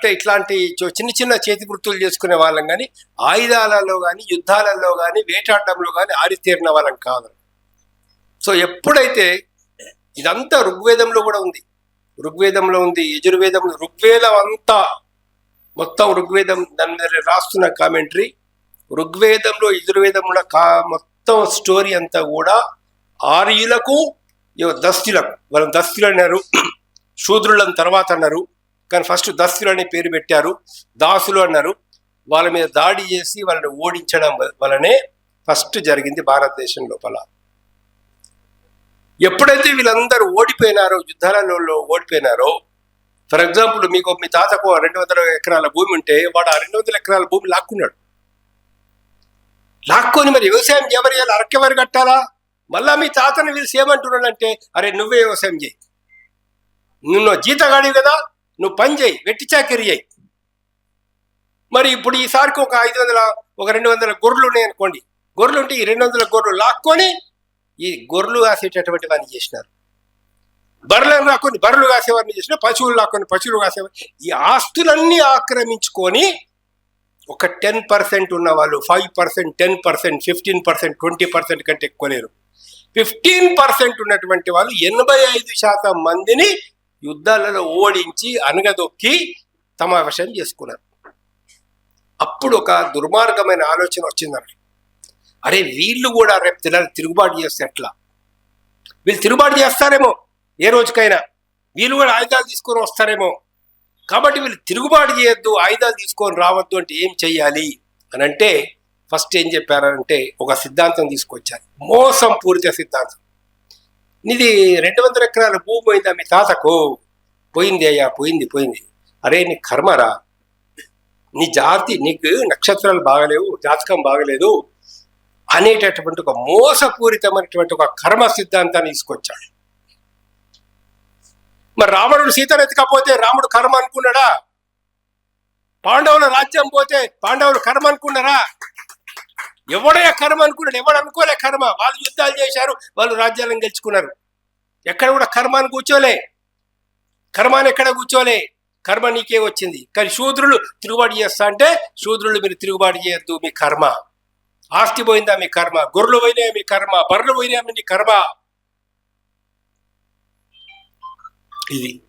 అంటే ఇట్లాంటి చో- చిన్న చిన్న చేతి వృత్తులు చేసుకునే వాళ్ళం కానీ ఆయుధాలలో కానీ యుద్ధాలలో కానీ వేటాడడంలో కానీ ఆరితేరిన వాళ్ళం కాదు. సో ఎప్పుడైతే ఇదంతా ఋగ్వేదంలో కూడా ఉంది. ఋగ్వేదంలో ఉంది యజుర్వేదంలో ఋగ్వేదం అంతా మొత్తం ఋగ్వేదం దాని మీద రాస్తున్న కామెంటరీ ఋగ్వేదంలో యజుర్వేదంలో కా మొత్తం స్టోరీ అంతా కూడా ఆర్యులకు దస్తులకు వాళ్ళని దస్తులు అన్నారు శూద్రులను తర్వాత అన్నారు. కానీ ఫస్ట్ దస్తులు అనే పేరు పెట్టారు. దాసులు అన్నారు. వాళ్ళ మీద దాడి చేసి వాళ్ళని ఓడించడం వలనే ఫస్ట్ జరిగింది భారతదేశం లోపల. ఎప్పుడైతే వీళ్ళందరూ ఓడిపోయినారో యుద్ధాలలో ఓడిపోయినారో ఫర్ ఎగ్జాంపుల్ మీకు మీ తాతకు రెండు వందల ఎకరాల భూమి ఉంటే వాడు ఆ రెండు వందల ఎకరాల భూమి లాక్కున్నాడు. లాక్కొని మరి వ్యవసాయం ఎవరు చేయాలి? అరకెవరు కట్టాలా? మళ్ళా మీ తాతని వీళ్ళు ఏమంటున్నాడంటే అరే నువ్వే వ్యవసాయం చేయి. నువ్వు జీతగాడివి కదా నువ్వు పని చేయి వెట్టి చాకరీ చేయి. మరి ఇప్పుడు ఈసారికి ఒక ఐదు వందల ఒక రెండు వందల గొర్రెలు ఉన్నాయి అనుకోండి. గొర్రెలు ఉంటే ఈ రెండు వందల గొర్రెలు లాక్కొని ఈ గొర్రెలు కాసేటటువంటి వాడిని చేసినారు. బర్రెలను లాక్కొని బర్రెలు కాసేవారిని చేసిన పశువులు లాక్కొని పశువులు కాసేవారు. ఈ ఆస్తులన్నీ ఆక్రమించుకొని ఒక టెన్ పర్సెంట్ ఉన్న వాళ్ళు five percent ten percent fifteen percent twenty percent కంటే ఎక్కువ లేరు. ఫిఫ్టీన్ పర్సెంట్ ఉన్నటువంటి వాళ్ళు ఎనభై ఐదు శాతం మందిని యుద్ధాలలో ఓడించి అనగదొక్కి తమ వశం చేసుకున్నారు. అప్పుడు ఒక దుర్మార్గమైన ఆలోచన వచ్చిందండి. అరే వీళ్ళు కూడా రేపు తిన తిరుగుబాటు చేస్తే ఎట్లా? వీళ్ళు తిరుగుబాటు చేస్తారేమో ఏ రోజుకైనా. వీళ్ళు కూడా ఆయుధాలు తీసుకొని వస్తారేమో. కాబట్టి వీళ్ళు తిరుగుబాటు చేయొద్దు ఆయుధాలు తీసుకొని రావద్దు అంటే ఏం చెయ్యాలి? అని అంటే ఫస్ట్ ఏం చెప్పారంటే ఒక సిద్ధాంతం తీసుకొచ్చారు. మోసం పూరిత సిద్ధాంతం. నీది రెండు వందల ఎకరాల భూమి పోయిందా మీ తాతకు? పోయింది అయ్యా పోయింది పోయింది. అరే నీ కర్మరా? నీ జాతి నీకు నక్షత్రాలు బాగలేవు జాతకం బాగలేదు అనేటటువంటి ఒక మోసపూరితమైనటువంటి ఒక కర్మ సిద్ధాంతాన్ని తీసుకొచ్చాడు. మరి రావణుడు సీతను ఎత్తుకపోతే రాముడు కర్మ అనుకున్నాడా? పాండవుల రాజ్యం పోతే పాండవులు కర్మ అనుకున్నారా? ఎవడే కర్మ అనుకున్నాడు ఎవడు అనుకోలే కర్మ. వాళ్ళు యుద్ధాలు చేశారు వాళ్ళు రాజ్యాలను గెలుచుకున్నారు. ఎక్కడ కూడా కర్మాను కూర్చోలే. కర్మాన్ని ఎక్కడ కూర్చోలే? కర్మ నీకే వచ్చింది. కానీ శూద్రులు తిరుగుబాటు చేస్తా అంటే శూద్రులు మీరు తిరుగుబాటు చేయొద్దు మీ కర్మ. ఆస్తి పోయిందా మీ కర్మ? గొర్రెలు పోయినాయా మీ కర్మ? బర్రెలు పోయినా మీ కర్మ? ఇది.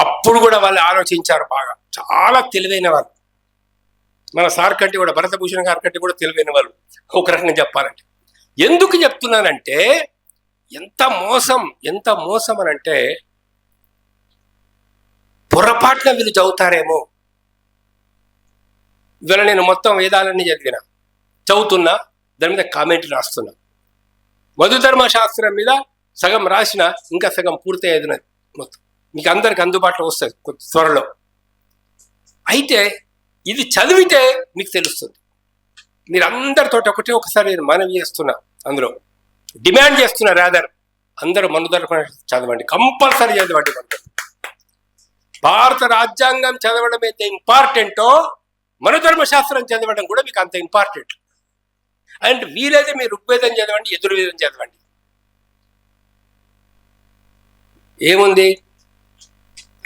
అప్పుడు కూడా వాళ్ళు ఆలోచించారు బాగా. చాలా తెలివైన వాళ్ళు. మన సార్ కంటే కూడా భరతభూషణ్ గారి కంటే కూడా తెలివైన వాళ్ళు. ఒక రకంగా చెప్పాలంటే. ఎందుకు చెప్తున్నానంటే ఎంత మోసం ఎంత మోసం అని అంటే పొరపాటున వీళ్ళు చదువుతారేమో. ఇవాళ నేను మొత్తం వేదాలన్నీ చదివిన. చదువుతున్నా దాని మీద కామెంట్ రాస్తున్నా. మధుధర్మ శాస్త్రం మీద సగం రాసిన ఇంకా సగం పూర్తి అయ్యేది మొత్తం. మీకు అందరికి అందుబాటులో వస్తుంది త్వరలో. అయితే ఇది చదివితే మీకు తెలుస్తుంది. మీరు అందరితో ఒకసారి నేను మనవి చేస్తున్నా అందులో. డిమాండ్ చేస్తున్నా రాదర్ అందరూ మనుధర్మ చదవండి. కంపల్సరీ చదవండి మనుధర్మ. భారత రాజ్యాంగం చదవడం అయితే ఇంపార్టెంటో మనుధర్మ శాస్త్రం చదవడం కూడా మీకు అంత ఇంపార్టెంట్. అండ్ వీలైతే మీరు ఋగ్వేదం చదవండి ఎదుర్వేదం చదవండి. ఏముంది?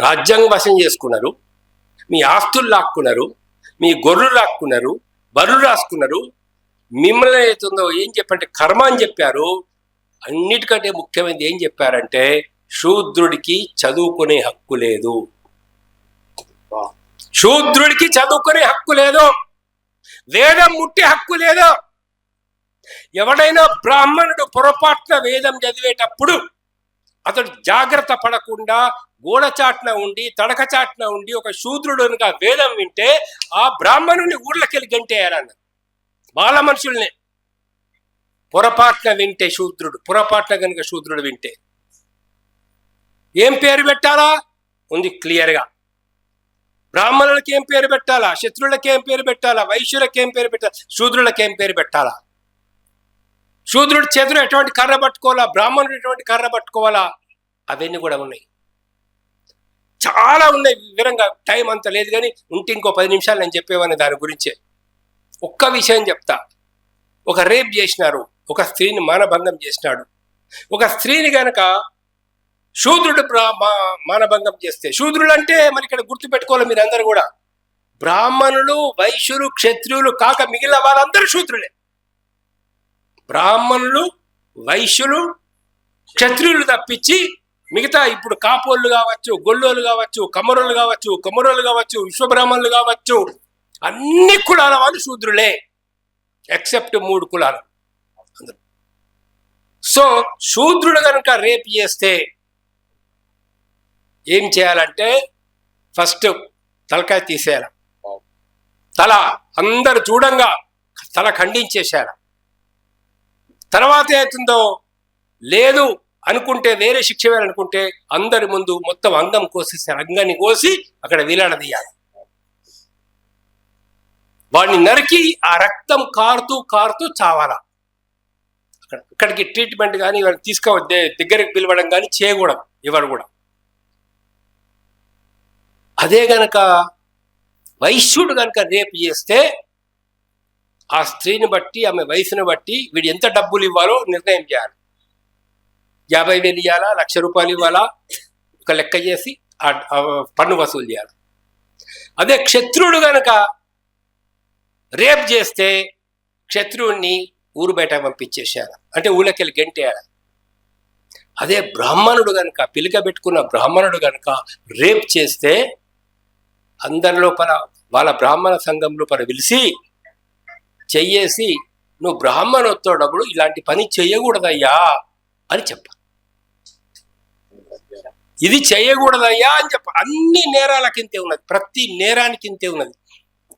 రాజ్యాంగం వశం చేసుకున్నారు. మీ ఆస్తులు లాక్కున్నారు. మీ గొర్రెలు లాక్కున్నారు. బరులు రాసుకున్నారు. మిమ్మల్ని అవుతుందో ఏం చెప్పంటే కర్మ అని చెప్పారు. అన్నిటికంటే ముఖ్యమైనది ఏం చెప్పారంటే శూద్రుడికి చదువుకునే హక్కు లేదు. శూద్రుడికి చదువుకునే హక్కు లేదు. వేదం ముట్టే హక్కు లేదు. ఎవడైనా బ్రాహ్మణుడు పొరపాటున వేదం చదివేటప్పుడు అతడు జాగ్రత్త పడకుండా గోడచాట్న ఉండి తడకచాట్న ఉండి ఒక శూద్రుడుగా వేదం వింటే ఆ బ్రాహ్మణుని ఊర్లకెళ్ళి గంటేయాలన్న. బాల మనుషుల్ని. పొరపాట్న వింటే శూద్రుడు పొరపాట్న కనుక శూద్రుడు వింటే. ఏం పేరు పెట్టాలా? ఉంది క్లియర్గా. బ్రాహ్మణులకి ఏం పేరు పెట్టాలా? శత్రువులకి ఏం పేరు పెట్టాలా? వైశ్యులకి ఏం పేరు పెట్టాలా? శూద్రులకి ఏం పేరు పెట్టాలా? శూద్రుడి చేతులు ఎటువంటి కర్ర పట్టుకోవాలా? బ్రాహ్మణుడు ఎటువంటి కర్ర పట్టుకోవాలా? అవన్నీ కూడా ఉన్నాయి. చాలా ఉన్నాయి వివరంగా. టైం అంత లేదు కానీ ఉంటే ఇంకో పది నిమిషాలు నేను చెప్పేవాడిని దాని గురించే. ఒక్క విషయం చెప్తా. ఒక రేప్ చేసినారు. ఒక స్త్రీని మానభంగం చేసినాడు. ఒక స్త్రీని గనక శూద్రుడు మానభంగం చేస్తే శూద్రుడు అంటే మరి ఇక్కడ గుర్తుపెట్టుకోవాలి మీరందరూ మీరు కూడా. బ్రాహ్మణులు వైశ్యులు క్షత్రియులు కాక మిగిలిన వాళ్ళందరూ శూద్రులే. బ్రాహ్మణులు వైశ్యులు క్షత్రియులు తప్పించి మిగతా ఇప్పుడు కాపోళ్ళు కావచ్చు గొల్లోళ్ళు కావచ్చు కమరోలు కావచ్చు కొమరోళ్ళు కావచ్చు విశ్వబ్రాహ్మణులు కావచ్చు అన్ని కులాల వాళ్ళు శూద్రులే. ఎక్సెప్ట్ మూడు కులాలు. అందరూ. సో శూద్రుడు కనుక రేపు చేస్తే ఏం చేయాలంటే ఫస్ట్ తలకాయ తీసేయాలి. తల అందరు చూడంగా తల ఖండించేశారు తర్వాత ఏతుందో లేదు. అనుకుంటే వేరే శిక్ష వేయాలనుకుంటే అందరి ముందు మొత్తం అంగం కోసేసారు అంగాన్ని కోసి అక్కడ వీలాడదీయాలి వాడిని నరికి ఆ రక్తం కారుతూ కారుతూ చావాలా? అక్కడ అక్కడికి ట్రీట్మెంట్ కానీ వాడిని తీసుకో దగ్గరికి పిలవడం కానీ చేయకూడదు ఎవరు కూడా. అదే గనక వైశ్యుడు కనుక రేపు చేస్తే ఆ స్త్రీని బట్టి ఆమె వయసుని బట్టి వీడు ఎంత డబ్బులు ఇవ్వాలో నిర్ణయం చేయాలి. యాభై వేలు ఇవ్వాలా లక్ష రూపాయలు ఇవ్వాలా? ఒక లెక్క చేసి ఆ- పన్ను వసూలు చేయాలి. అదే క్షత్రుడు గనక రేప్ చేస్తే క్షత్రువుని ఊరు బయట పంపించేసేయాలి. అంటే ఊళ్ళకెళ్ళి గెంటేయాలి. అదే బ్రాహ్మణుడు గనక పిలిక పెట్టుకున్న బ్రాహ్మణుడు గనక రేప్ చేస్తే అందరి లోపల వాళ్ళ బ్రాహ్మణ సంఘం లోపల పిలిచి చెయ్యేసి నువ్వు బ్రాహ్మణోత్తోడప్పుడు ఇలాంటి పని చెయ్యకూడదయ్యా అని చెప్ప. ఇది చేయకూడదయ్యా అని చెప్ప. అన్ని నేరాలకి ఇంతే ఉన్నది. ప్రతి నేరానికి ఇంతే ఉన్నది.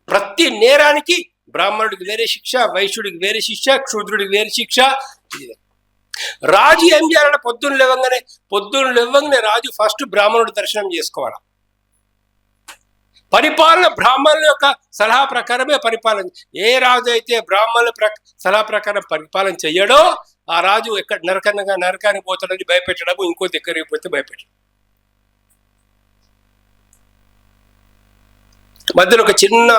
ప్రతి నేరానికి బ్రాహ్మణుడికి వేరే శిక్ష వైశ్యుడికి వేరే శిక్ష క్షూద్రుడికి వేరే శిక్ష ఇది. రాజు ఏం చేయాలంటే పొద్దున్న లేవంగానే పొద్దున్న లేవంగానే రాజు ఫస్ట్ బ్రాహ్మణుడి దర్శనం చేసుకోవాలి. పరిపాలన బ్రాహ్మణుల యొక్క సలహా ప్రకారమే పరిపాలన. ఏ రాజు అయితే బ్రాహ్మణుల ప్ర సలహా ప్రకారం పరిపాలన చెయ్యడో ఆ రాజు ఎక్కడ నరకనగా నరకానికి పోతాడని భయపెట్టడము ఇంకో దగ్గరికి పోతే భయపెట్టడం. మధ్యలో ఒక చిన్న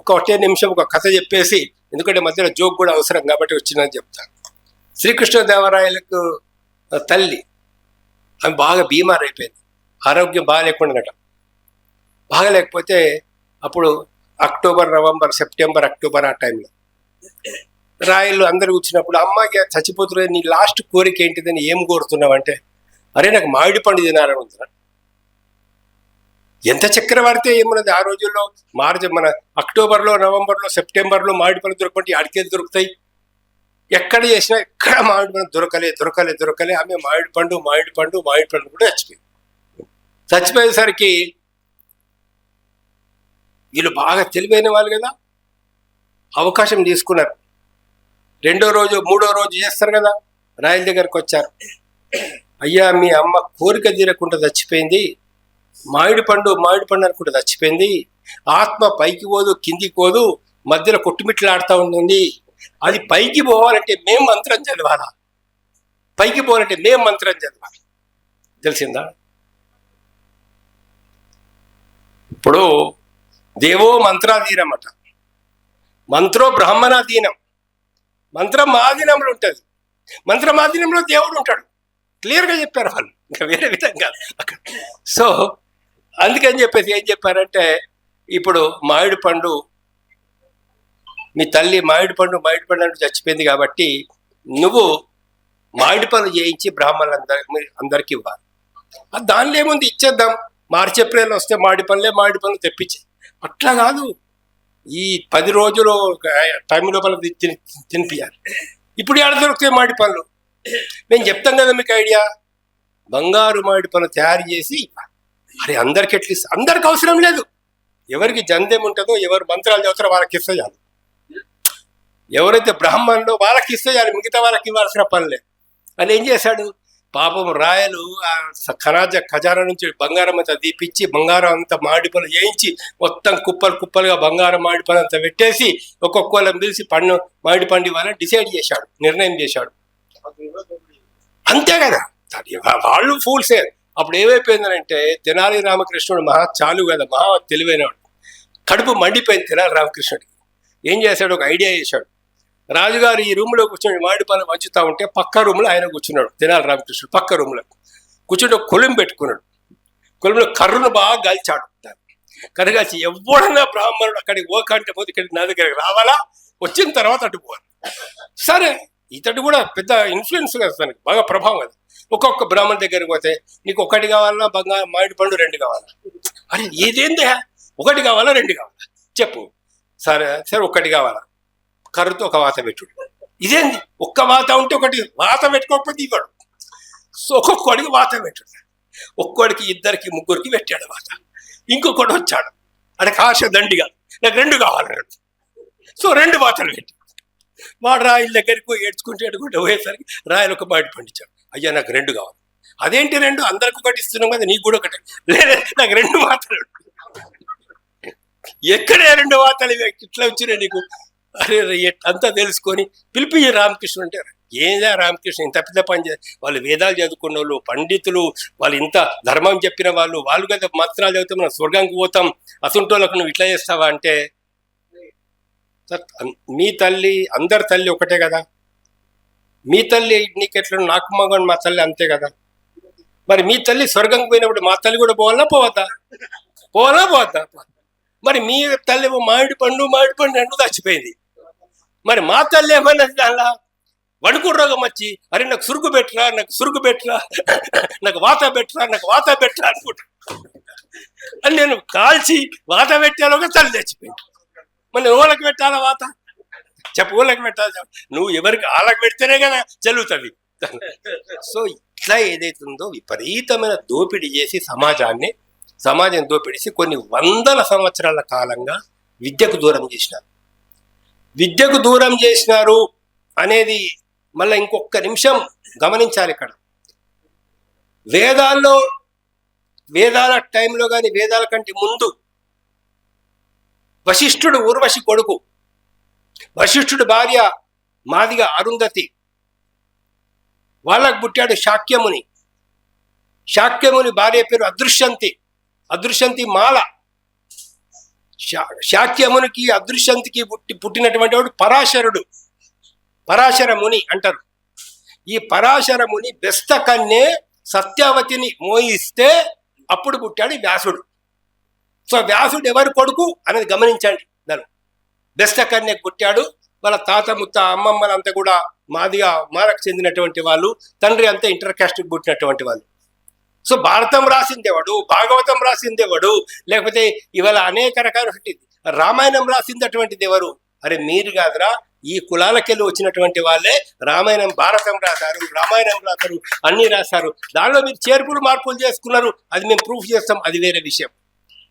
ఒక ఒకటే నిమిషం ఒక కథ చెప్పేసి ఎందుకంటే మధ్యలో జోక్ కూడా అవసరం కాబట్టి వచ్చిందని చెప్తాను శ్రీకృష్ణదేవరాయలకు తల్లి. ఆమె బాగా బీమార్ అయిపోయింది ఆరోగ్యం బాగా లేకుండా బాగలేకపోతే అప్పుడు అక్టోబర్ నవంబర్ సెప్టెంబర్ అక్టోబర్ ఆ టైంలో. రాయలు అందరు వచ్చినప్పుడు అమ్మాయి చచ్చిపోతున్నారు నీ లాస్ట్ కోరిక ఏంటిదని ఏం కోరుతున్నావు? అంటే అరే నాకు మామిడి పండు తినాలని ఉందిరా ఎంత చక్కెర పడితే ఏమున్నది? ఆ రోజుల్లో మార్చి మన అక్టోబర్లో నవంబర్లో సెప్టెంబర్లో మామిడి పండు దొరకబట్టి అడికేది దొరుకుతాయి. ఎక్కడ చేసినా ఎక్కడ మామిడి పండు దొరకలే దొరకలే దొరకలే. ఆమె మామిడి పండు మామిడి పండు మామిడి పండు కూడా చచ్చిపోయింది. చచ్చిపోయేసరికి వీళ్ళు బాగా తెలివైన వాళ్ళు కదా? అవకాశం తీసుకున్నారు. రెండో రోజు మూడో రోజు చేస్తారు కదా? రాయల దగ్గరకు వచ్చారు. అయ్యా మీ అమ్మ కోరిక తీరకుండా చచ్చిపోయింది. మామిడి పండు మామిడి పండు అనుకుంటే చచ్చిపోయింది. ఆత్మ పైకి పోదు కిందికి పోదు మధ్యలో కొట్టుమిట్లాడుతూ ఉంటుంది. అది పైకి పోవాలంటే మేం మంత్రం చదవాలా? పైకి పోవాలంటే మేం మంత్రం చదవాలి. తెలిసిందా? ఇప్పుడు దేవో మంత్రాధీనం మంత్రో బ్రాహ్మణాధీనం. మంత్రం మాధీనంలో ఉంటుంది. మంత్రమాధీనంలో దేవుడు ఉంటాడు. క్లియర్గా చెప్పారు వాళ్ళు. ఇంకా వేరే విధంగా అక్కడ. సో అందుకని చెప్పేసి ఏం చెప్పారంటే ఇప్పుడు మామిడి పండు మీ తల్లి మామిడి పండు మామిడి పండు అంటూ చచ్చిపోయింది కాబట్టి నువ్వు మామిడి పనులు చేయించి బ్రాహ్మణులందరి అందరికి ఇవ్వాలి. దానిలో ఏముంది? ఇచ్చేద్దాం. మార్చి ఏప్రిల్ వస్తే మామిడి పనులే మామిడి పనులు తెప్పించి. అట్లా కాదు. ఈ పది రోజులు టైం లోపల తిని తినిపించాలి ఇప్పుడు ఎక్కడ దొరుకుతాయి మామిడి పనులు మేము చెప్తాం కదా మీకు ఐడియా. బంగారు మామిడి పనులు తయారు చేసి అరే అందరికి ఎట్లా ఇస్తా- అందరికి అవసరం లేదు. ఎవరికి జందెం ఉంటుందో ఎవరు మంత్రాలు చదువుతారో వాళ్ళకి ఇస్తే చాలు ఎవరైతే బ్రాహ్మణులు వాళ్ళకి ఇస్తే చాలు మిగతా వాళ్ళకి ఇవ్వాల్సిన పనులే. అని ఏం చేశాడు? పాపం రాయలు ఆ ఖరాజ ఖజానా నుంచి బంగారం అంతా తీపిచ్చి బంగారం అంతా మామిడి పనులు చేయించి మొత్తం కుప్పలు కుప్పలుగా బంగారం మామిడి పనులు అంతా పెట్టేసి ఒక్కొక్కళ్ళని పిలిచి పండు మామిడి పండు ఇవ్వాలని డిసైడ్ చేశాడు నిర్ణయం చేశాడు. అంతే కదా. వాళ్ళు ఫూల్సే. అప్పుడు ఏమైపోయిందనంటే తెనాలి రామకృష్ణుడు మహా చాలు కదా మహా తెలివైనవాడు. కడుపు మండిపోయింది తెనాలి రామకృష్ణుడికి. ఏం చేశాడు? ఒక ఐడియా చేశాడు. రాజుగారు ఈ రూమ్లో కూర్చొని మామిడి పనులు వంచుతా ఉంటే పక్క రూమ్లో ఆయన కూర్చున్నాడు. తెనాలి రామకృష్ణుడు. పక్క రూమ్లో కూర్చుంటే కొలిం పెట్టుకున్నాడు. కొలిమిలో కర్రును బాగా గాల్చాడు. కరగాల్చి ఎవడన్నా బ్రాహ్మణుడు అక్కడికి ఓకంటే పోతే ఇక్కడికి నా దగ్గరికి రావాలా? వచ్చిన తర్వాత అటు పోవాలి సరే ఇతడు కూడా పెద్ద ఇన్ఫ్లుయెన్స్ కదా తనకి. బాగా ప్రభావం కదా. ఒక్కొక్క బ్రాహ్మణ దగ్గరికి పోతే నీకు ఒకటి కావాలా? బంగారు మామిడి పండు రెండు కావాలా? అరే ఏదేందే ఒకటి కావాలా? రెండు కావాలా? చెప్పు. సరే సరే ఒకటి కావాలా? కర్రతో ఒక వాత పెట్టుడు. ఇదేంది? ఒక్క వాత ఉంటే ఒకటి వాత పెట్టుకోకపోతే ఇవ్వడు. సో ఒక్కొక్కడికి వాత పెట్టుడు. ఒక్కోడికి ఇద్దరికి ముగ్గురికి పెట్టాడు వాత. ఇంకొకటి వచ్చాడు. అది కాశ దండిగా. నాకు రెండు కావాలన్నాడు సో రెండు వాతలు పెట్టి. వాడు రాయిల దగ్గరికి పోయి ఏడ్చుకుంటూ ఏడుకుంటూ పోయేసరికి రాయలు ఒక బయట పండించాడు అయ్యా నాకు రెండు కావాలి. అదేంటి రెండు? అందరికి ఒకటి ఇస్తున్నాం కదా నీకు కూడా ఒకటి. లేదా నాకు రెండు మాత్రలు ఎక్కడే రెండు వాతలు ఇట్లా వచ్చినాయి నీకు? అరే అంతా తెలుసుకొని పిలిపి రామకృష్ణ అంటే ఏదా రామకృష్ణ ఇంత పెద్ద పని వాళ్ళు వేదాలు చదువుకున్న వాళ్ళు పండితులు వాళ్ళు ఇంత ధర్మం చెప్పిన వాళ్ళు వాళ్ళు కదా మంత్రాలు చదివితే మనం స్వర్గంకి పోతాం అసంటోళ్ళకు నువ్వు ఇట్లా చేస్తావా అంటే మీ తల్లి అందరి తల్లి ఒకటే కదా. మీ తల్లి నీకెట్లా నాకు మగన్ మా తల్లి అంతే కదా. మరి మీ తల్లి స్వర్గంకి పోయినప్పుడు మా తల్లి కూడా పోవాలా పోవద్దా? పోవాలా పోవద్దా? మరి మీ తల్లి మామిడి పండు మామిడి పండు రెండు చచ్చిపోయింది. మరి మా తల్లి ఏమన్నది దానిలా వణుకుడు రోగం వచ్చి అరే నాకు సురుకు పెట్టరా నాకు సురుకు పెట్టరా నాకు వాత పెట్టరా నాకు వాత పెట్టరా అనుకుంటా. అని నేను కాల్చి వాత ఒక తల్లి చచ్చిపోయింది. మరి ఊళ్ళకి పెట్టాలా వాత? చెప్పు ఊళ్ళకి పెట్టాలి నువ్వు ఎవరికి ఆళ్ళకి పెడితేనే కదా చెల్లుతుంది సో ఇట్లా ఏదైతుందో విపరీతమైన దోపిడీ చేసి సమాజాన్ని సమాజం దోపిడీసి కొన్ని వందల సంవత్సరాల కాలంగా విద్యకు దూరం చేసినారు. విద్యకు దూరం చేసినారు అనేది మళ్ళీ ఇంకొక నిమిషం గమనించాలి ఇక్కడ. వేదాల్లో వేదాల టైంలో కానీ వేదాల కంటే ముందు వశిష్ఠుడు ఊర్వశి కొడుకు. వశిష్ఠుడు భార్య మాదిగా అరుంధతి. వాళ్ళకు పుట్టాడు శాక్యముని. శాక్యముని భార్య పేరు అదృశ్యంతి. అదృశ్యంతి మాల. శాక్యమునికి అదృశ్యంతికి పుట్టి పుట్టినటువంటి వాడు పరాశరుడు. పరాశర ముని అంటారు. ఈ పరాశర ముని బెస్త కన్నే సత్యావతిని మోయిస్తే అప్పుడు పుట్టాడు వ్యాసుడు. సో వ్యాసుడు ఎవరి కొడుకు అనేది గమనించండి దాన్ని బెస్త కన్యకు పుట్టాడు వాళ్ళ తాత ముత్త అమ్మమ్మలంతా కూడా మాదిగా మారకు చెందినటువంటి వాళ్ళు తండ్రి అంతా ఇంటర్ కాస్ట్కి పుట్టినటువంటి వాళ్ళు. సో భారతం రాసిందేవాడు భాగవతం రాసిందేవాడు లేకపోతే ఇవాళ అనేక రకాల రామాయణం రాసింది అటువంటిది ఎవరు? అరే మీరు కాదురా ఈ కులాలకెళ్ళి వచ్చినటువంటి వాళ్ళే రామాయణం భారతం రాశారు రామాయణం రాశారు అన్ని రాశారు. దానిలో మీరు చేర్పులు మార్పులు చేసుకున్నారు. అది మేము ప్రూఫ్ చేస్తాం. అది వేరే విషయం.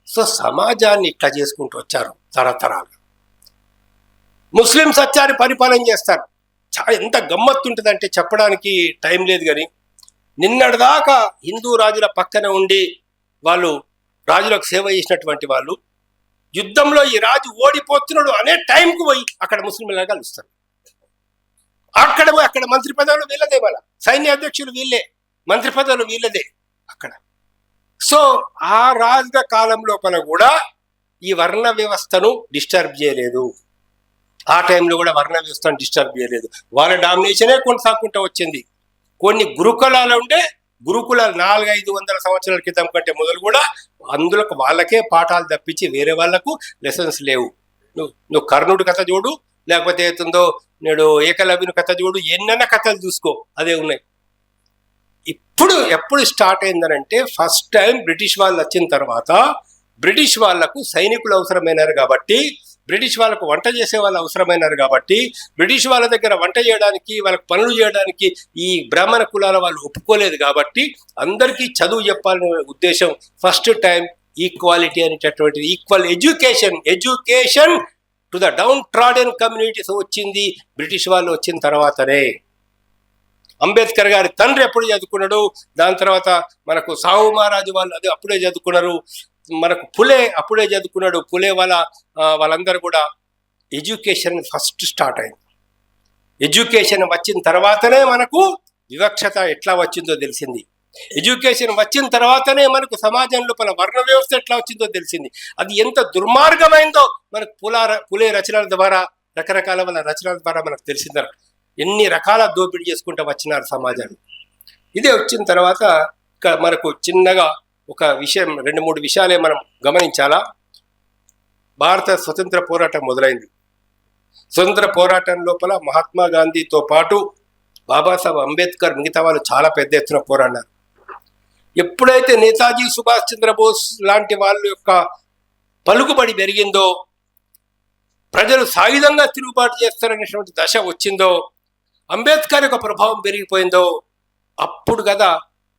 సో సమాజాన్ని ఇట్లా చేసుకుంటూ వచ్చారు తరతరాలు ముస్లింస్ వచ్చారు పరిపాలన చేస్తారు. చాలా ఎంత గమ్మత్తు ఉంటుందంటే చెప్పడానికి టైం లేదు కానీ నిన్నటిదాకా హిందూ రాజుల పక్కన ఉండి వాళ్ళు రాజులకు సేవ చేసినటువంటి వాళ్ళు యుద్ధంలో ఈ రాజు ఓడిపోతున్నాడు అనే టైంకు పోయి అక్కడ ముస్లింలను కలుస్తారు. అక్కడ పోయి అక్కడ మంత్రి పదవులు వీళ్ళదే మన సైన్య అధ్యక్షులు వీళ్ళే మంత్రి పదవులు వీళ్ళదే అక్కడ. సో ఆ రాజుల కాలం లోపల కూడా ఈ వర్ణ వ్యవస్థను డిస్టర్బ్ చేయలేదు. ఆ టైంలో కూడా వర్ణ వ్యవస్థను డిస్టర్బ్ చేయలేదు. వాళ్ళ డామినేషనే కొనసాగుకుంటూ వచ్చింది. కొన్ని గురుకులాలు ఉంటే గురుకులాలు నాలుగైదు వందల సంవత్సరాల క్రితం కంటే మొదలు కూడా అందులో వాళ్ళకే పాఠాలు తప్పించి వేరే వాళ్ళకు లెసన్స్ లేవు. నువ్వు నువ్వు కర్ణుడి కథ చూడు లేకపోతే ఏతుందో నేడు ఏకలవ్యుని కథ చూడు ఎన్నైనా కథలు చూసుకో అదే ఉన్నాయి. ఇప్పుడు ఎప్పుడు స్టార్ట్ అయిందనంటే ఫస్ట్ టైం బ్రిటిష్ వాళ్ళు వచ్చిన తర్వాత బ్రిటిష్ వాళ్ళకు సైనికులు అవసరమైనారు కాబట్టి బ్రిటిష్ వాళ్ళకు వంట చేసే వాళ్ళు అవసరమైనారు కాబట్టి బ్రిటిష్ వాళ్ళ దగ్గర వంట చేయడానికి వాళ్ళకి పనులు చేయడానికి ఈ బ్రాహ్మణ కులాల వాళ్ళు ఒప్పుకోలేదు కాబట్టి అందరికీ చదువు చెప్పాలనే ఉద్దేశం ఫస్ట్ టైం ఈక్వాలిటీ అనేటటువంటిది equal education education to the downtrodden communities వచ్చింది బ్రిటిష్ వాళ్ళు వచ్చిన తర్వాతనే. అంబేద్కర్ గారి తండ్రి ఎప్పుడు చదువుకున్నాడు? దాని తర్వాత మనకు సాహు మహారాజు వాళ్ళు అది అప్పుడే చదువుకున్నారు. మనకు పులే అప్పుడే చదువుకున్నాడు. పులే వాళ్ళ వాళ్ళందరూ కూడా ఎడ్యుకేషన్ ఫస్ట్ స్టార్ట్ అయింది. ఎడ్యుకేషన్ వచ్చిన తర్వాతనే మనకు వివక్షత ఎట్లా వచ్చిందో తెలిసింది. ఎడ్యుకేషన్ వచ్చిన తర్వాతనే మనకు సమాజం లోపల వర్ణ వ్యవస్థ ఎట్లా వచ్చిందో తెలిసింది. అది ఎంత దుర్మార్గమైందో మనకు పులార పులే రచనల ద్వారా రకరకాల వాళ్ళ రచనల ద్వారా మనకు తెలిసిందన్నమాట ఎన్ని రకాల దోపిడీ చేసుకుంటూ వచ్చినారు సమాజాన్ని ఇదే వచ్చిన తర్వాత ఇక్కడ మనకు చిన్నగా ఒక విషయం రెండు మూడు విషయాలే మనం గమనించాలా? భారత స్వతంత్ర పోరాటం మొదలైంది. స్వతంత్ర పోరాటం లోపల మహాత్మా గాంధీతో పాటు బాబాసాహెబ్ అంబేద్కర్ మిగతా వాళ్ళు చాలా పెద్ద ఎత్తున పోరాడారు ఎప్పుడైతే నేతాజీ సుభాష్ చంద్రబోస్ లాంటి వాళ్ళ యొక్క పలుకుబడి పెరిగిందో ప్రజలు సాయుధంగా తిరుగుబాటు చేస్తారనేటువంటి దశ వచ్చిందో అంబేద్కర్ యొక్క ప్రభావం పెరిగిపోయిందో అప్పుడు కదా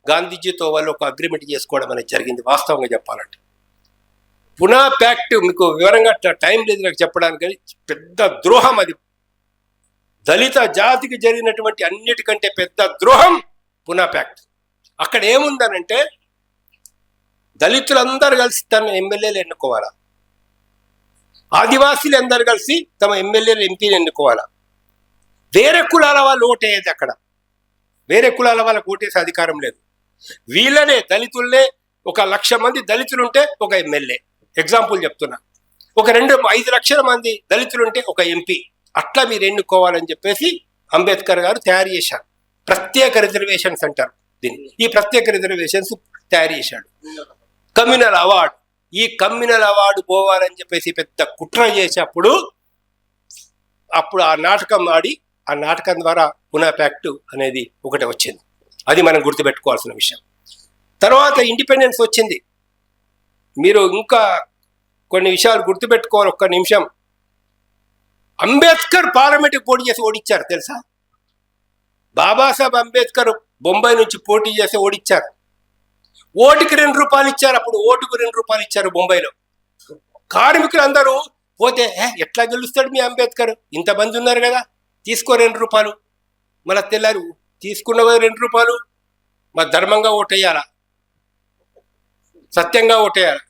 గాంధీజీతో వాళ్ళు ఒక అగ్రిమెంట్ చేసుకోవడం అనేది జరిగింది వాస్తవంగా చెప్పాలంటే. పునా ప్యాక్ట్ మీకు వివరంగా టైం లేదు నాకు చెప్పడానికి కానీ పెద్ద ద్రోహం అది. దళిత జాతికి జరిగినటువంటి అన్నిటికంటే పెద్ద ద్రోహం పునా ప్యాక్ట్ అక్కడ ఏముందనంటే దళితులందరూ కలిసి తన ఎమ్మెల్యేలు ఎన్నుకోవాలా? ఆదివాసీలు అందరు కలిసి తమ ఎమ్మెల్యేలు ఎంపీలు ఎన్నుకోవాలా? వేరే కులాల వాళ్ళు ఓటేయదు అక్కడ. వేరే కులాల వాళ్ళకు ఓటేసే అధికారం లేదు. వీళ్ళనే దళితుల్నే ఒక లక్ష మంది దళితులుంటే ఒక ఎమ్మెల్యే. ఎగ్జాంపుల్ చెప్తున్నా. ఒక రెండు ఐదు లక్షల మంది దళితులుంటే ఒక ఎంపీ. అట్లా మీరు ఎన్నుకోవాలని చెప్పేసి అంబేద్కర్ గారు తయారు చేశారు. ప్రత్యేక రిజర్వేషన్స్ అంటారు దీన్ని. ఈ ప్రత్యేక రిజర్వేషన్స్ తయారు చేశాడు. Communal award. ఈ కమ్యూనల్ అవార్డు పోవాలని చెప్పేసి పెద్ద కుట్ర చేసేప్పుడు అప్పుడు ఆ నాటకం ఆడి ఆ నాటకం ద్వారా పునా ప్యాక్ట్ అనేది ఒకటి వచ్చింది. అది మనం గుర్తుపెట్టుకోవాల్సిన విషయం. తర్వాత ఇండిపెండెన్స్ వచ్చింది. మీరు ఇంకా కొన్ని విషయాలు గుర్తుపెట్టుకోవాలి ఒక్క నిమిషం. అంబేద్కర్ పార్లమెంట్కి పోటీ చేసి ఓడిచ్చారు తెలుసా? బాబాసాహెబ్ అంబేద్కర్ బొంబాయి నుంచి పోటీ చేసి ఓడిచ్చారు. ఓటుకి రెండు రూపాయలు ఇచ్చారు అప్పుడు ఓటుకు రెండు రూపాయలు ఇచ్చారు బొంబాయిలో. కార్మికులు అందరూ పోతే ఎట్లా గెలుస్తాడు మీ అంబేద్కర్? ఇంతమంది ఉన్నారు కదా తీసుకో రెండు రూపాయలు. మళ్ళీ తెల్లారు తీసుకున్న రెండు రూపాయలు మరి ధర్మంగా ఓటేయాలా? సత్యంగా ఓటేయాలా?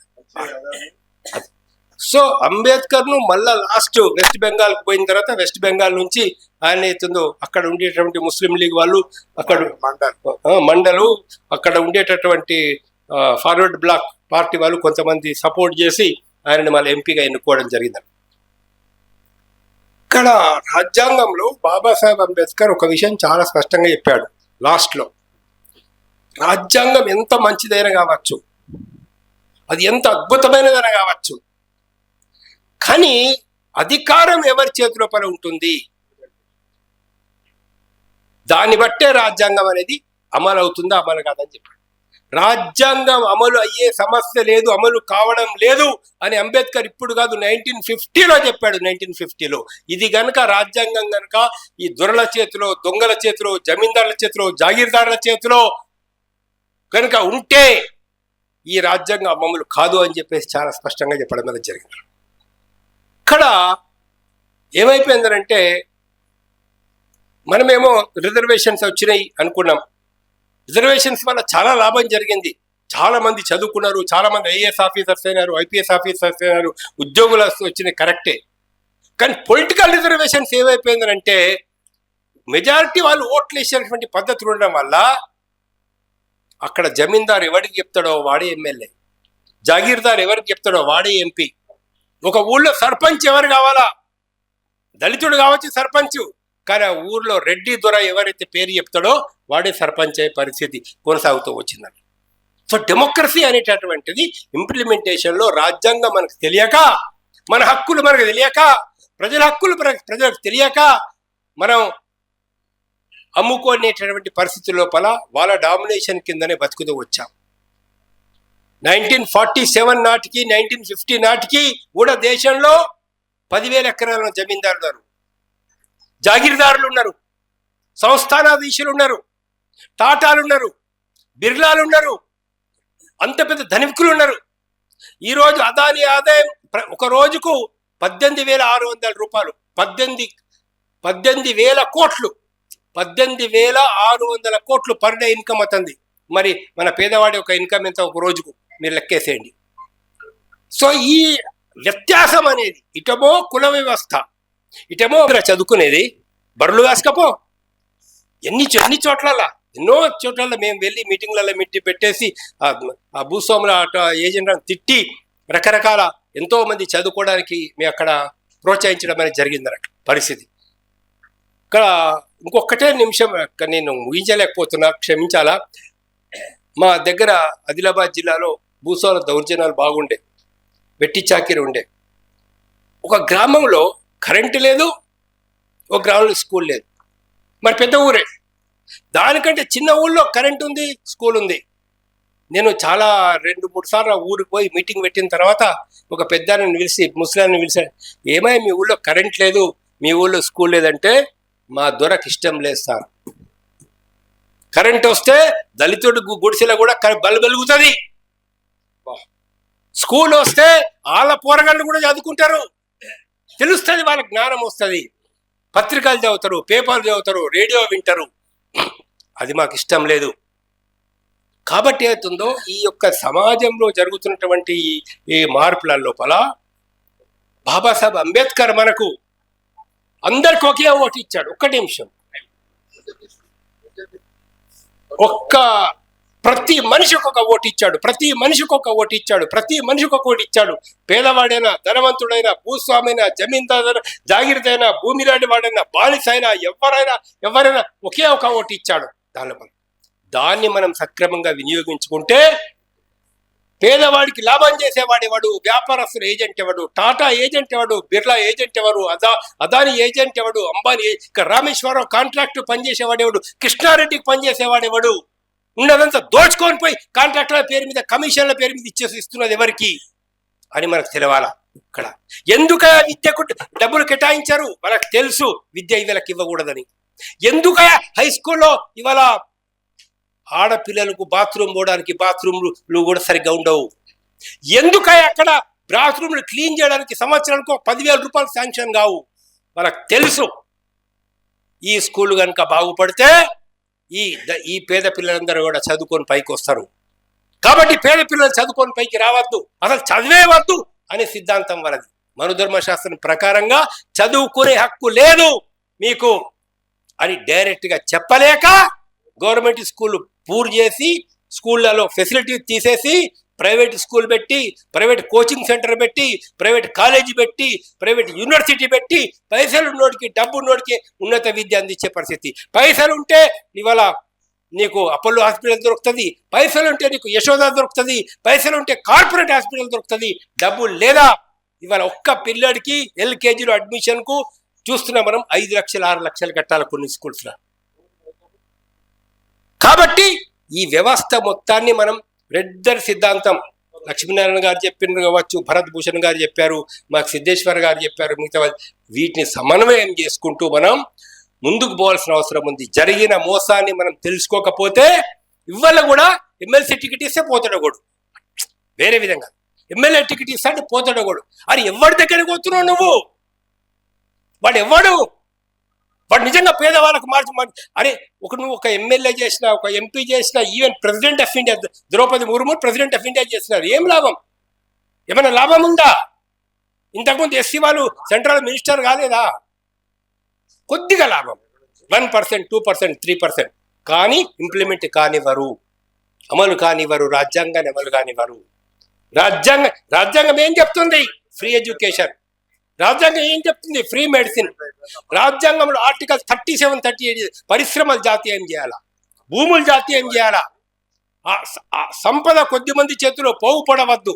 సో అంబేద్కర్ను మళ్ళా లాస్ట్ వెస్ట్ బెంగాల్ పోయిన తర్వాత వెస్ట్ బెంగాల్ నుంచి ఆయన అవుతుందో అక్కడ ఉండేటటువంటి ముస్లిం లీగ్ వాళ్ళు అక్కడ మండలు అక్కడ ఉండేటటువంటి ఫార్వర్డ్ బ్లాక్ పార్టీ వాళ్ళు కొంతమంది సపోర్ట్ చేసి ఆయనని మళ్ళీ ఎంపీగా ఎన్నుకోవడం జరిగింది. ఇక్కడ రాజ్యాంగంలో బాబాసాహెబ్ అంబేద్కర్ ఒక విషయం చాలా స్పష్టంగా చెప్పాడు లాస్ట్లో. రాజ్యాంగం ఎంత మంచిదైనా కావచ్చు అది ఎంత అద్భుతమైనదైనా కావచ్చు కానీ అధికారం ఎవరి చేతిలో పని ఉంటుంది? దాన్ని బట్టే రాజ్యాంగం అనేది అమలు అవుతుందా అమలు కాదని చెప్పాడు. రాజ్యాంగం అమలు అయ్యే సమస్య లేదు అమలు కావడం లేదు అని అంబేద్కర్ ఇప్పుడు కాదు నైన్టీన్ ఫిఫ్టీలో చెప్పాడు నైన్టీన్ ఫిఫ్టీలో. ఇది గనక రాజ్యాంగం గనక ఈ దొరల చేతిలో దొంగల చేతిలో జమీందారుల చేతిలో జాగీర్దారుల చేతిలో కనుక ఉంటే ఈ రాజ్యాంగం అమలు కాదు అని చెప్పేసి చాలా స్పష్టంగా చెప్పడం అనేది జరిగింది. ఇక్కడ ఏమైపోయిందనంటే మనమేమో రిజర్వేషన్స్ వచ్చినాయి అనుకున్నాం. రిజర్వేషన్స్ వల్ల చాలా లాభం జరిగింది. చాలా మంది చదువుకున్నారు చాలా మంది ఐఏఎస్ ఆఫీసర్స్ అయినారు ఐపీఎస్ ఆఫీసర్స్ అయినారు ఉద్యోగులు వచ్చినాయి కరెక్టే. కానీ పొలిటికల్ రిజర్వేషన్స్ ఏమైపోయిందంటే మెజారిటీ వాళ్ళు ఓట్లు వేసేటువంటి పద్ధతులు ఉండడం వల్ల అక్కడ జమీందారు ఎవరికి చెప్తాడో వాడే ఎమ్మెల్యే. జాగీర్దార్ ఎవరికి చెప్తాడో వాడే ఎంపీ. ఒక ఊళ్ళో సర్పంచ్ ఎవరు కావాలా? దళితుడు కావచ్చు సర్పంచ్. కానీ ఆ ఊర్లో రెడ్డి దొర ఎవరైతే పేరు చెప్తాడో వాడే సర్పంచ్ అయ్యే పరిస్థితి కొనసాగుతూ వచ్చిందండి. సో డెమోక్రసీ అనేటటువంటిది ఇంప్లిమెంటేషన్లో రాజ్యాంగం మనకు తెలియక మన హక్కులు మనకు తెలియక ప్రజల హక్కులు మనకు ప్రజలకు తెలియక మనం అమ్ముకునేటటువంటి పరిస్థితి లోపల వాళ్ళ డామినేషన్ కిందనే బతుకుతూ వచ్చాం. నైన్టీన్ ఫార్టీ సెవెన్ నాటికి నైన్టీన్ ఫిఫ్టీ నాటికి కూడా దేశంలో పదివేల ఎకరాల జమీందారులు జాగీర్దారులు ఉన్నారు సంస్థానాధీశులు ఉన్నారు టాటాలు ఉన్నారు బిర్లాలు ఉన్నారు అంత పెద్ద ధనికులు ఉన్నారు ఈరోజు అదాని ఆదాయం ప్ర- ఒక రోజుకు పద్దెనిమిది వేల ఆరు వందల రూపాయలు పద్దెనిమిది పద్దెనిమిది వేల కోట్లు పద్దెనిమిది వేల ఆరు వందల కోట్లు పర్ డే ఇన్కమ్ అవుతుంది. మరి మన పేదవాడి యొక్క ఇన్కమ్ ఎంత ఒక రోజుకు? మీరు లెక్కేసేయండి. సో ఈ వ్యత్యాసం అనేది ఇటమో కుల వ్యవస్థ ఇటేమో ఇక్కడ చదువుకునేది. బరులు వేసుకపో ఎన్ని చో- ఎన్ని చోట్లలా ఎన్నో చోట్ల మేము వెళ్ళి మీటింగ్లలో మిట్టి పెట్టేసి ఆ భూస్వాముల అట ఏజెంట్లను తిట్టి రకరకాల ఎంతో మంది చదువుకోవడానికి మేము అక్కడ ప్రోత్సహించడం అనేది జరిగింది అన్నట్టు పరిస్థితి. ఇక్కడ ఇంకొకటే నిమిషం అక్కడ నేను ఊహించలేకపోతున్నా క్షమించాలా? మా దగ్గర ఆదిలాబాద్ జిల్లాలో భూస్వాముల దౌర్జన్యాలు బాగుండే వెట్టి చాకిరి ఉండే. ఒక గ్రామంలో కరెంటు లేదు ఒక గ్రామంలో స్కూల్ లేదు. మరి పెద్ద ఊరే. దానికంటే చిన్న ఊళ్ళో కరెంట్ ఉంది స్కూల్ ఉంది. నేను చాలా రెండు మూడు సార్లు ఊరికి పోయి మీటింగ్ పెట్టిన తర్వాత ఒక పెద్దాన్ని పిలిచి ముసలాన్ని పిలిచాను ఏమై మీ ఊళ్ళో కరెంట్ లేదు మీ ఊళ్ళో స్కూల్ లేదంటే మా దొరకు ఇష్టం లేదు సార్. కరెంట్ వస్తే దళితుడు గు- గుడిసెలో కూడా కరె- బల్బు వెలుగుతుంది. స్కూల్ వస్తే వాళ్ళ పోరగాళ్ళు కూడా చదువుకుంటారు. తెలుస్తుంది వాళ్ళ జ్ఞానం వస్తుంది. పత్రికలు చదువుతారు పేపర్లు చదువుతారు రేడియో వింటారు. అది మాకు ఇష్టం లేదు. కాబట్టి ఏతుందో ఈ యొక్క సమాజంలో జరుగుతున్నటువంటి ఈ- ఈ మార్పుల లోపల బాబాసాహెబ్ అంబేద్కర్ మనకు అందరికి ఒకే ఓటు ఇచ్చాడు. ఒక్క నిమిషం. ఒక్క ప్రతి మనిషికి ఒక ఓటు ఇచ్చాడు. ప్రతి మనిషికి ఒక ఓటు ఇచ్చాడు. ప్రతి మనిషికి ఒక ఓటు ఇచ్చాడు. పేదవాడైనా ధనవంతుడైనా భూస్వామైనా జమీందారు జాగిరిదైనా భూమిలాంటి వాడైనా బాలిస అయినా ఎవరైనా ఎవరైనా ఒకే ఒక ఓటు ఇచ్చాడు. దానిలో దాన్ని మనం సక్రమంగా వినియోగించుకుంటే పేదవాడికి లాభం చేసేవాడెవడు వ్యాపారస్తుల ఏజెంట్ ఎవడు? టాటా ఏజెంట్ ఎవడు? బిర్లా ఏజెంట్ ఎవరు? అదా అదాని ఏజెంట్ ఎవడు? అంబానీ రామేశ్వరం ఇక పనిచేసేవాడు కాంట్రాక్ట్ పనిచేసేవాడెవడు కృష్ణారెడ్డికి పనిచేసేవాడెవడు ఉన్నదంతా దోచుకొని పోయి కాంట్రాక్టర్ల పేరు మీద కమిషన్ల పేరు మీద ఇచ్చేసి ఇస్తున్నది ఎవరికి? అని మనకు తెలవాలా ఇక్కడ. ఎందుక విద్యకు డబ్బులు కేటాయించారు? మనకు తెలుసు విద్య వీళ్ళకి ఇవ్వకూడదని. ఎందుక హై స్కూల్లో ఇవాళ ఆడపిల్లలకు బాత్రూమ్ పోవడానికి బాత్రూమ్లు కూడా సరిగ్గా ఉండవు? ఎందుక అక్కడ బాత్రూమ్లు క్లీన్ చేయడానికి సంవత్సరానికి ఒక పదివేల రూపాయలు శాంక్షన్ కావు? మనకు తెలుసు. ఈ స్కూల్ కనుక బాగుపడితే ఈ ఈ పేద పిల్లలందరూ కూడా చదువుకొని పైకి వస్తారు కాబట్టి పేద పిల్లలు చదువుకొని పైకి రావద్దు అసలు చదివే వద్దు అనే సిద్ధాంతం వలది మనుధర్మశాస్త్రం ప్రకారంగా చదువుకునే హక్కు లేదు మీకు అని డైరెక్ట్గా చెప్పలేక గవర్నమెంట్ స్కూల్ పూర్ చేసి స్కూళ్ళలో ఫెసిలిటీ తీసేసి ప్రైవేట్ స్కూల్ పెట్టి ప్రైవేట్ కోచింగ్ సెంటర్ పెట్టి ప్రైవేట్ కాలేజీ పెట్టి ప్రైవేట్ యూనివర్సిటీ పెట్టి పైసలు ఉన్నోడికి డబ్బు ఉన్నోడికి ఉన్నత విద్య అందించే పరిస్థితి. పైసలు ఉంటే ఇవాళ నీకు అపోలో హాస్పిటల్ దొరుకుతుంది పైసలు ఉంటే నీకు యశోద దొరుకుతుంది పైసలు ఉంటే కార్పొరేట్ హాస్పిటల్ దొరుకుతుంది డబ్బు లేదా? ఇవాళ ఒక్క పిల్లడికి ఎల్కేజీలో అడ్మిషన్కు చూస్తున్నాం మనం ఐదు లక్షలు ఆరు లక్షలు కట్టాలి కొన్ని స్కూల్స్లో. కాబట్టి ఈ వ్యవస్థ మొత్తాన్ని మనం రెడ్డర్ సిద్ధాంతం. లక్ష్మీనారాయణ గారు చెప్పిన కావచ్చు భరత్ భూషణ్ గారు చెప్పారు మాకు సిద్ధేశ్వర్ గారు చెప్పారు మిగతా వీటిని సమన్వయం చేసుకుంటూ మనం ముందుకు పోవాల్సిన అవసరం ఉంది. జరిగిన మోసాన్ని మనం తెలుసుకోకపోతే ఇవాళ కూడా ఎమ్మెల్సీ టికెట్ ఇస్తే పోతాడు వేరే విధంగా. ఎమ్మెల్యే టికెట్ ఇస్తాడు పోతాడు కూడా. అది ఎవరి దగ్గరికి వస్తున్నావు నువ్వు? వాడు ఎవడు? వాడు నిజంగా పేదవాళ్ళకు మార్చి మార్చి అరే ఒక నువ్వు ఒక ఎమ్మెల్యే చేసిన ఒక ఎంపీ చేసిన even president of India Draupadi Murmu president of India చేసినారు ఏం లాభం? ఏమైనా లాభం ఉందా? ఇంతకుముందు ఎస్సీ వాళ్ళు సెంట్రల్ మినిస్టర్ కాలేదా? కొద్దిగా లాభం. One percent two percent three percent. కానీ ఇంప్లిమెంట్ కానివ్వరు. అమలు కానివ్వరు. రాజ్యాంగాన్ని అమలు కానివ్వరు. రాజ్యాంగం రాజ్యాంగం ఏం చెప్తుంది? ఫ్రీ ఎడ్యుకేషన్ రాజ్యాంగం ఏం చెప్తుంది? ఫ్రీ మెడిసిన్ రాజ్యాంగంలో article thirty seven thirty eight పరిశ్రమలు జాతీయం చేయాలా? భూములు జాతీయం చేయాలా? సంపద కొద్ది మంది చేతిలో పోగు పడవద్దు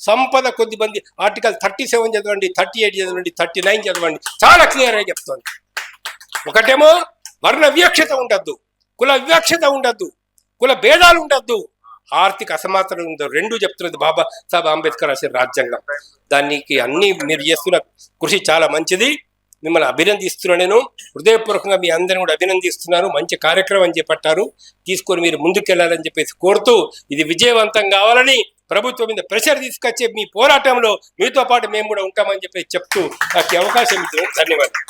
సంపద కొద్ది మంది ఆర్టికల్ థర్టీ సెవెన్ చదవండి థర్టీ ఎయిట్ చదవండి థర్టీ నైన్ చదవండి. చాలా క్లియర్గా చెప్తుంది. ఒకటేమో వర్ణ వివక్షత ఉండద్దు. కుల వివక్షత ఉండద్దు. కుల భేదాలు ఉండద్దు. ఆర్థిక అసమానతలు ఉందో రెండు చెప్తున్నది బాబా సాహెబ్ అంబేద్కర్ రాసిన రాజ్యాంగం. దానికి అన్ని మీరు చేస్తున్న కృషి చాలా మంచిది. మిమ్మల్ని అభినందిస్తున్నాను నేను. హృదయపూర్వకంగా మీ అందరిని కూడా అభినందిస్తున్నాను మంచి కార్యక్రమం అని చేపట్టారు తీసుకొని మీరు ముందుకెళ్ళాలని చెప్పేసి కోరుతూ ఇది విజయవంతం కావాలని ప్రభుత్వం మీద ప్రెషర్ తీసుకొచ్చే మీ పోరాటంలో మీతో పాటు మేము కూడా ఉంటామని చెప్పేసి చెప్తూ నాకు అవకాశం ఇచ్చిన ధన్యవాదాలు.